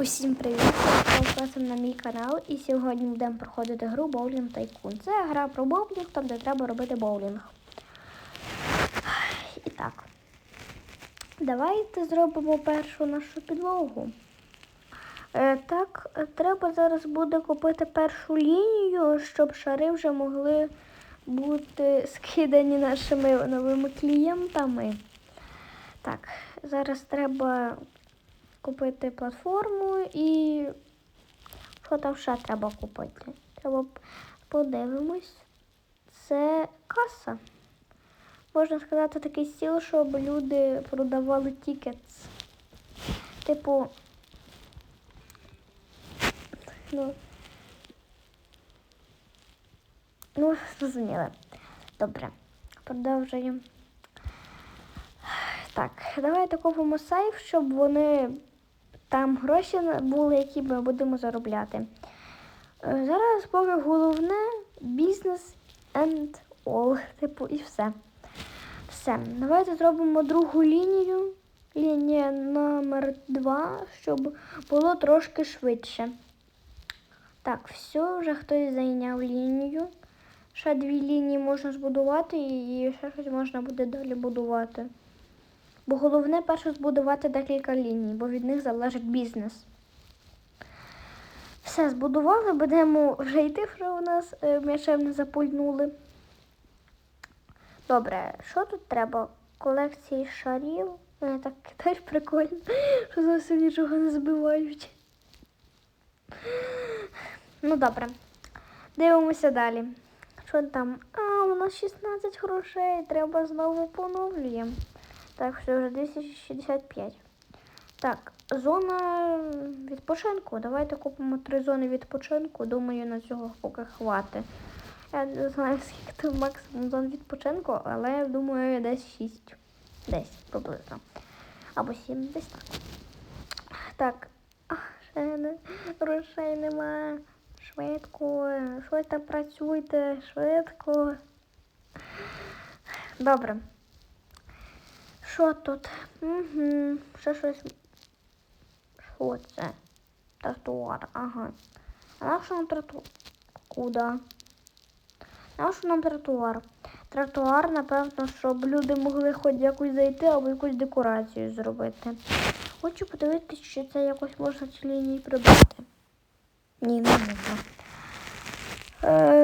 Усім привіт! Запрошую на мій канал. І сьогодні будемо проходити гру Bowling Tycoon. Це гра про боулінг, там де треба робити боулінг. І так. Давайте зробимо першу нашу підлогу. Е, так, треба зараз буде купити першу лінію, щоб шари вже могли бути скидані нашими новими клієнтами. Так, зараз треба купити платформу і що там ще треба купити? Треба подивимось. Це каса. Можна сказати, такий стіл, щоб люди продавали тікетс. Типу. Ну. Ну, зрозуміли. Добре. Продовжуємо. Так, давайте купимо сейф, щоб вони там гроші були, які ми будемо заробляти. Е, Зараз поки головне бізнес and all. Типу, і все. Все. Давайте зробимо другу лінію. Лінія номер 2, щоб було трошки швидше. Так, все, вже хтось зайняв лінію. Ще дві лінії можна збудувати і ще щось можна буде далі будувати. Бо головне перше збудувати декілька ліній, бо від них залежить бізнес. Все, збудували, будемо вже йти, що у нас е, м'ячем не запульнули. Добре, що тут треба? Колекції шарів. Е, Так теж прикольно, що зовсім нічого не збивають. Ну, добре. Дивимося далі. Що там? А, у нас 16 грошей. Треба знову поновлюємо. Так, все, вже 265. Так, зона відпочинку. Давайте купимо три зони відпочинку. Думаю, на цього поки хватить. Я не знаю, скільки там максимум зон відпочинку, але думаю, десь 6. Десь приблизно. Або 7, десь так. Так. Ще грошей нема. Швидко. Щось там працюйте, швидко. Добре. Що тут? Угу. Ще щось. Що це? Тротуар, ага. А на нам тротуар? Куда? На нам тротуар? Тротуар, напевно, щоб люди могли хоч якось зайти або якусь декорацію зробити. Хочу подивитися, чи це якось можна ці лінії прибрати. Ні, не можна. Е,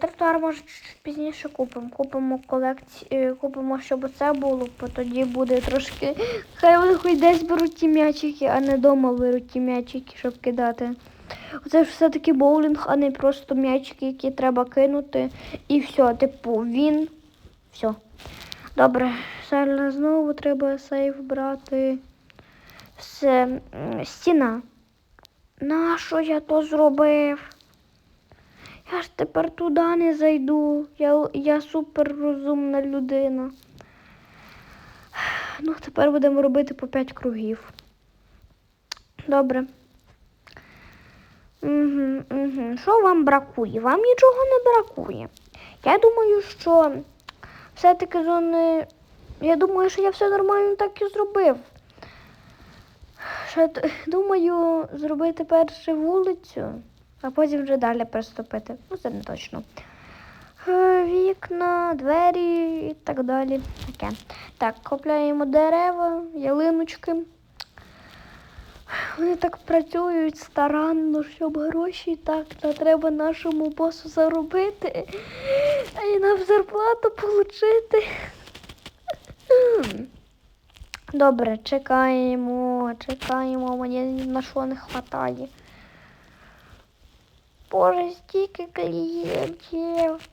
тротуар може пізніше купимо. Купимо колекцію, купимо, щоб це було, бо тоді буде трошки. Хай вони хоч десь беруть ті м'ячики, а не вдома беруть ті м'ячики, щоб кидати. Це ж все-таки боулінг, а не просто м'ячики, які треба кинути. І все, типу, він. Все. Добре, зараз знову треба сейф брати. Все. Стіна. Нащо я то зробив? Я ж тепер туди не зайду. Я, я супер людина. Ну, тепер будемо робити по 5 кругів. Добре. Угу, угу. Що вам бракує? Вам нічого не бракує. Я думаю, що все-таки зони. Я думаю, що я все нормально так і зробив. Ще думаю зробити перше вулицю, а потім вже далі приступити. Ну, це не точно. Е, Вікна, двері і так далі. Таке. Так, купляємо дерева, ялиночки. Вони так працюють старанно, щоб гроші так та треба нашому босу заробити, а і нам зарплату отримати. Добре, чекаємо, чекаємо, мені на що не вистачає. Боже, стільки клієнтів.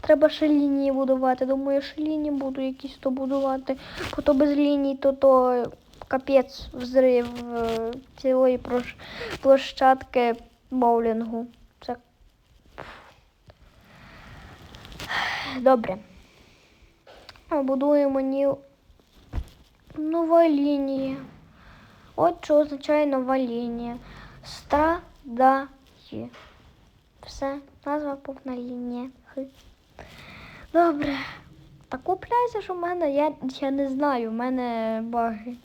Треба ще лінії будувати. Думаю, ще лінії буду якісь то будувати. Бо то без ліній, то то капець взрив е, цілої площадки боулінгу. Це добре. Будуємо ні... нова лінія. От що означає нова лінія. Страдає. Все, назва повна лінія. Добре. Та купляйся, що в мене, я, я не знаю, в мене баги.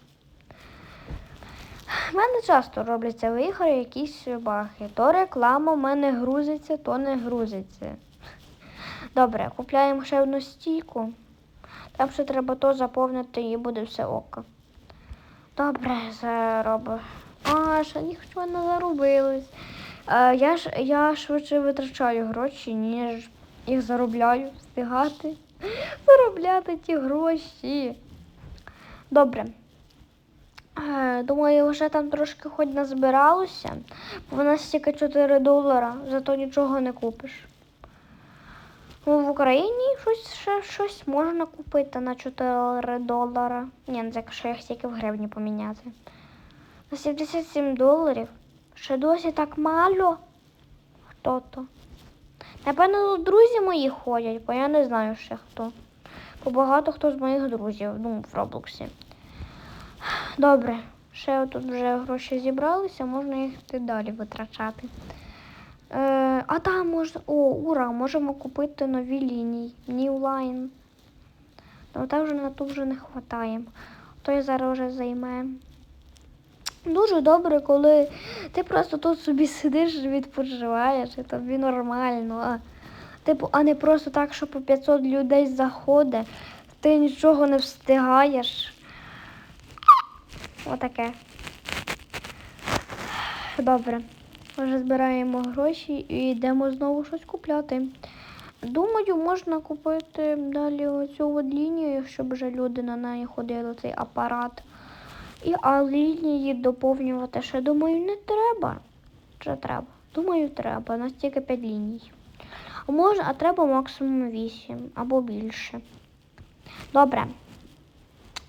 В мене часто робляться в ігри якісь баги. То реклама в мене грузиться, то не грузиться. Добре, купляємо ще одну стійку. Там ще треба то заповнити і буде все око. Добре, зароби. А, ще нічого не заробилось. Е, я ж я швидше витрачаю гроші, ніж їх заробляю, встигати. Заробляти ті гроші. Добре. Е, Думаю, вже там трошки хоч назбиралося, бо в нас тільки 4 долара, зато нічого не купиш. Ну, в Україні щось, ще щось можна купити на 4 долара. Ні, ну, якщо їх тільки в гривні поміняти. На 77 доларів. Ще досі так мало. Хто то? Напевно, тут друзі мої ходять, бо я не знаю ще хто. Бо багато хто з моїх друзів, ну, в Роблоксі. Добре, ще тут вже гроші зібралися, можна їх і далі витрачати. Е, а там можна. О, ура! Можемо купити нові лінії. New Line. Ну там вже на ту вже не вистачає. То я зараз вже займаю. Дуже добре, коли ти просто тут собі сидиш, відпочиваєш, і тобі нормально. А, типу, а не просто так, що по 500 людей заходить, ти нічого не встигаєш. Отаке. Добре. Вже збираємо гроші і йдемо знову щось купляти. Думаю, можна купити далі оцю от лінію, щоб вже люди на неї ходили, цей апарат. І а лінії доповнювати ще, думаю, не треба. Чи треба? Думаю, треба. У нас тільки 5 ліній. Може, а треба максимум 8 або більше. Добре.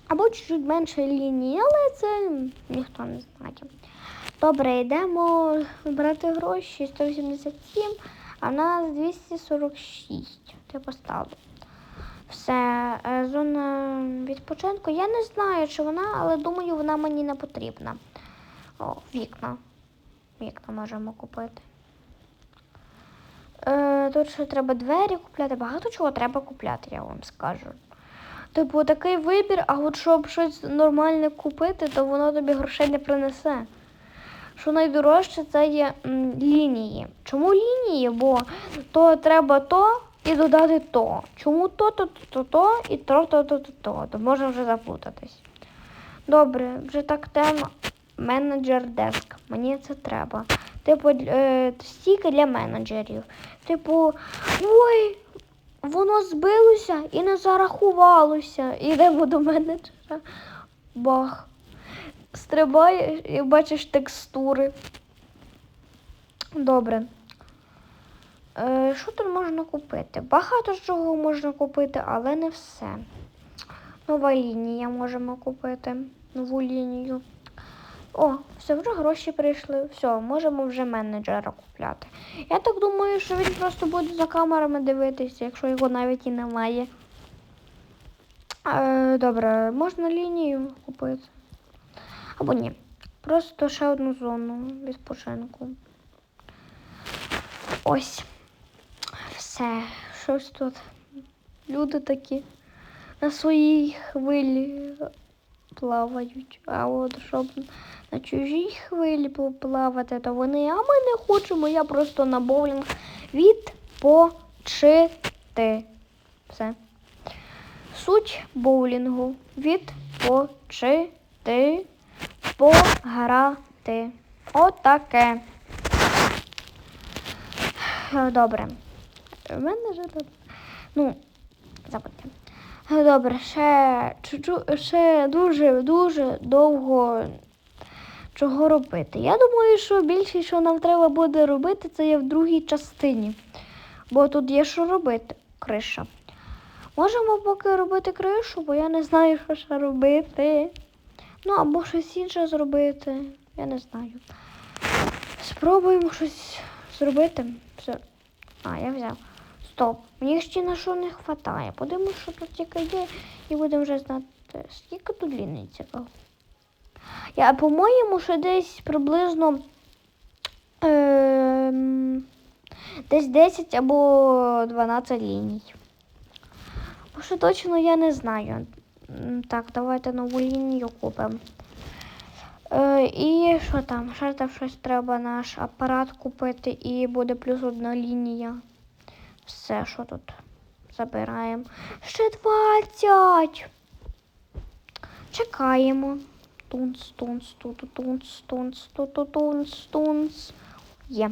Або чуть-чуть менше лінії, але це ніхто не знає. Добре, йдемо брати гроші 187, а в нас 246. Ти поставив. Все, е, зона відпочинку. Я не знаю, чи вона, але думаю, вона мені не потрібна. О, вікна. Вікна можемо купити. Е, тут ще треба двері купляти. Багато чого треба купляти, я вам скажу. Типу, такий вибір, а от щоб щось нормальне купити, то воно тобі грошей не принесе. Що найдорожче це є м, лінії. Чому лінії? Бо то треба то і додати то. Чому то, то, то, то, то і то, то, то, то, то. То можна вже заплутатись. Добре, вже так тема. Менеджер деск. Мені це треба. Типу, е, стійка для менеджерів. Типу, ой, воно збилося і не зарахувалося. Ідемо до менеджера. Бах. Стрибаєш і бачиш текстури. Добре. Е, що тут можна купити? Багато чого можна купити, але не все. Нова лінія можемо купити. Нову лінію. О, все, вже гроші прийшли. Все, можемо вже менеджера купляти. Я так думаю, що він просто буде за камерами дивитися, якщо його навіть і немає. Е, добре, можна лінію купити. Або ні. Просто ще одну зону відпочинку. Ось. Все. Щось тут. Люди такі на своїй хвилі плавають. А от щоб на чужій хвилі поплавати, то вони, а ми не хочемо, я просто на боулінг відпочити. Все. Суть боулінгу відпочити пограти. Отаке. Добре. У мене вже тут. Ну, забудьте. Е, Добре, ще, ще дуже, дуже довго чого робити. Я думаю, що більше, що нам треба буде робити, це є в другій частині. Бо тут є що робити. Криша. Можемо поки робити кришу, бо я не знаю, що ще робити. Ну, або щось інше зробити. Я не знаю. Спробуємо щось зробити. Все. А, я взяв. Стоп. Мені ще на що не вистачає. Подивимось, що тут тільки є, і будемо вже знати, скільки тут ліній цікаво. Я, по-моєму, що десь приблизно ем, десь 10 або 12 ліній. Бо що точно я не знаю. Так, давайте нову лінію купимо. Е, і що там? Ще там щось треба наш апарат купити і буде плюс одна лінія. Все, що тут забираємо. Ще 20. Чекаємо. Тунц, тунц, туту, тунц, тунц, туту, тунц, тунц. Є.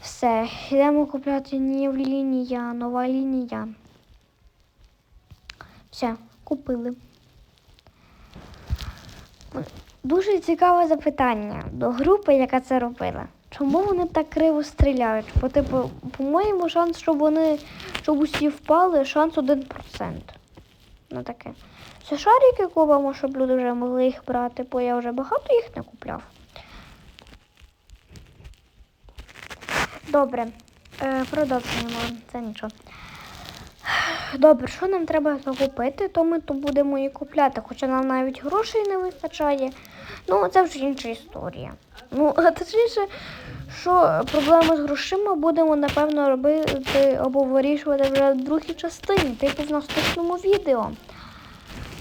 Все, йдемо купляти не лінія, нова лінія. Все, купили. Дуже цікаве запитання до групи, яка це робила. Чому вони так криво стріляють? Бо, типу, по-моєму, шанс, щоб вони щоб усі впали, шанс 1%. Ну таке. Це шарики купимо, щоб люди вже могли їх брати, бо я вже багато їх не купляв. Добре, е, продовжуємо, це нічого. Добре, що нам треба закупити, то ми то будемо і купляти, хоча нам навіть грошей не вистачає. Ну, це вже інша історія. Ну, а точніше, що проблеми з грошима будемо, напевно, робити або вирішувати вже в другій частині, типу в наступному відео.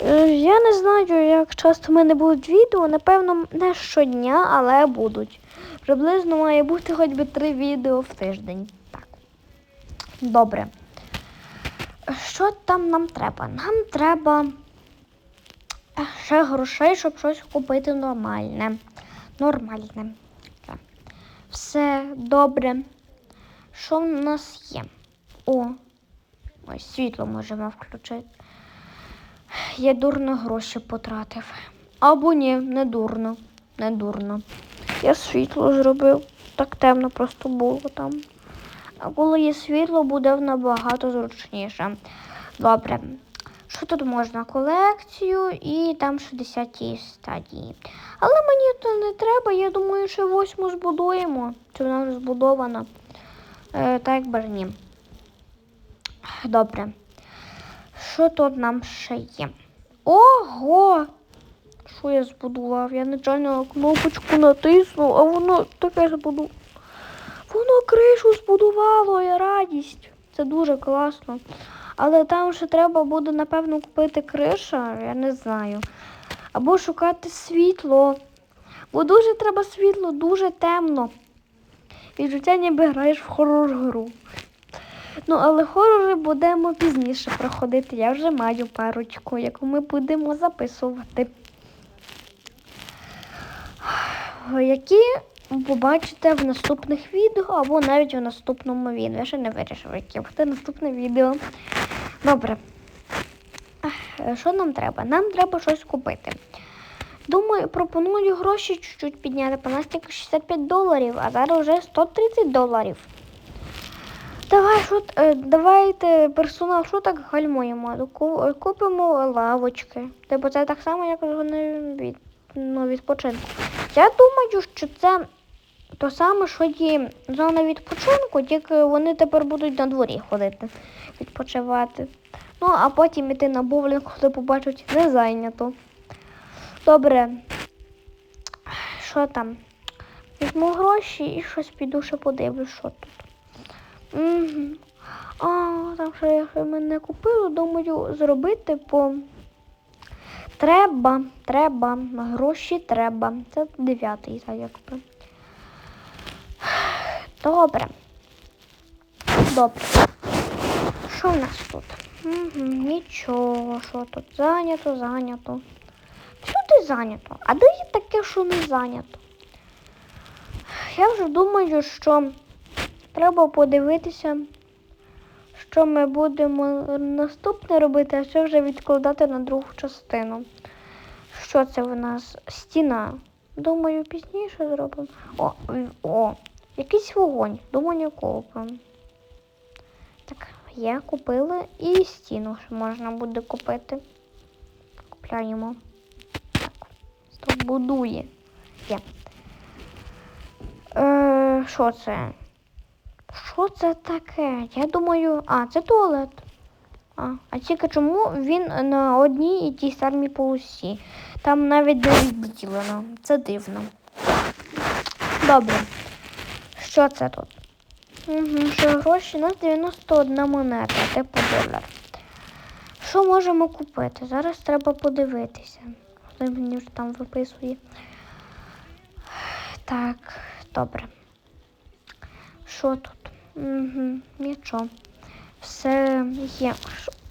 Е, Я не знаю, як часто в мене будуть відео, напевно, не щодня, але будуть. Приблизно має бути хоч би три відео в тиждень. Так. Добре. Що там нам треба? Нам треба е, ще грошей, щоб щось купити нормальне. Нормальне. Все добре. Що в нас є? О, ось світло можемо включити. Я дурно гроші потратив. Або ні, не дурно. Не дурно. Я світло зробив. Так темно просто було там. А коли є світло, буде набагато зручніше. Добре. Що тут можна? Колекцію і там 60 стадії. Але мені то не треба, я думаю, що восьму збудуємо. Чи вона вже збудована? Е, так якби ж ні. Добре. Що тут нам ще є? Ого! Що я збудував? Я нечайно кнопочку натиснув, а воно таке збудувало. Воно кришу збудувало і радість. Це дуже класно. Але там ще треба буде, напевно, купити криша, я не знаю. Або шукати світло. Бо дуже треба світло, дуже темно. Відчуття ніби граєш в хорор гру. Ну, але хорори будемо пізніше проходити. Я вже маю парочку, яку ми будемо записувати. Які побачите в наступних відео або навіть у наступному відео. Я ще не вирішив, яке буде наступне відео. Добре. Що нам треба? Нам треба щось купити. Думаю, пропоную гроші чуть-чуть підняти. По нас тільки 65 доларів, а зараз вже 130 доларів. Давай, що, е, давайте персонал, що так гальмуємо? Купимо лавочки. Типу це так само, як вони від, ну, відпочинку. Я думаю, що це то саме, що і зона відпочинку, тільки вони тепер будуть на дворі ходити, відпочивати. Ну, а потім іти на боулінг, коли побачать, не зайнято. Добре. Що там? Візьму гроші і щось піду ще подивлюсь, що тут. Угу. А, там ще я мене купила, думаю, зробити по. Треба, треба, гроші треба. Це дев'ятий, так якби. Добре. Добре. Що в нас тут? Угу, нічого, що тут? Зайнято, зайнято. Всюди зайнято. А де є таке, що не зайнято? Я вже думаю, що треба подивитися, що ми будемо наступне робити, а що вже відкладати на другу частину. Що це в нас? Стіна. Думаю, пізніше зробимо. О, о, якийсь вогонь. Думаю, купимо. Так, є, купили і стіну ще можна буде купити. Купляємо. Так, стоп, будує. Є. Е, що це? Що це таке? Я думаю, а, це туалет. А, а тільки чому він на одній і тій самій полосі? Там навіть не відділено. Це дивно. Добре. Що це тут? Угу, що гроші у нас 91 монета, типу долар. Що можемо купити? Зараз треба подивитися. Він мені вже там виписує. Так, добре. Що тут? Угу, нічого. Все є.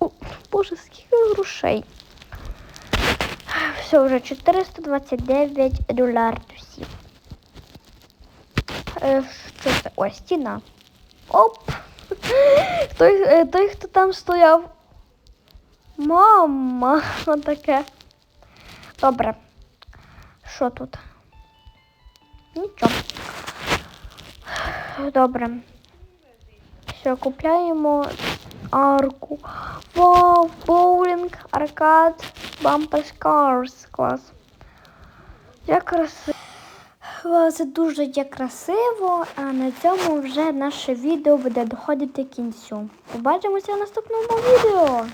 О, Боже, скільки грошей. Все, вже 429 доларів. Е, Що це? О, стіна. Оп! Той, е, той, хто там стояв. Мама, отаке. Добре. Що тут? Нічого. Добре. Все, купляємо арку. Вау, боулінг, аркад, бампер карс. Клас. Як красиво. Це дуже є красиво, а на цьому вже наше відео буде доходити кінцю. Побачимося в наступному відео.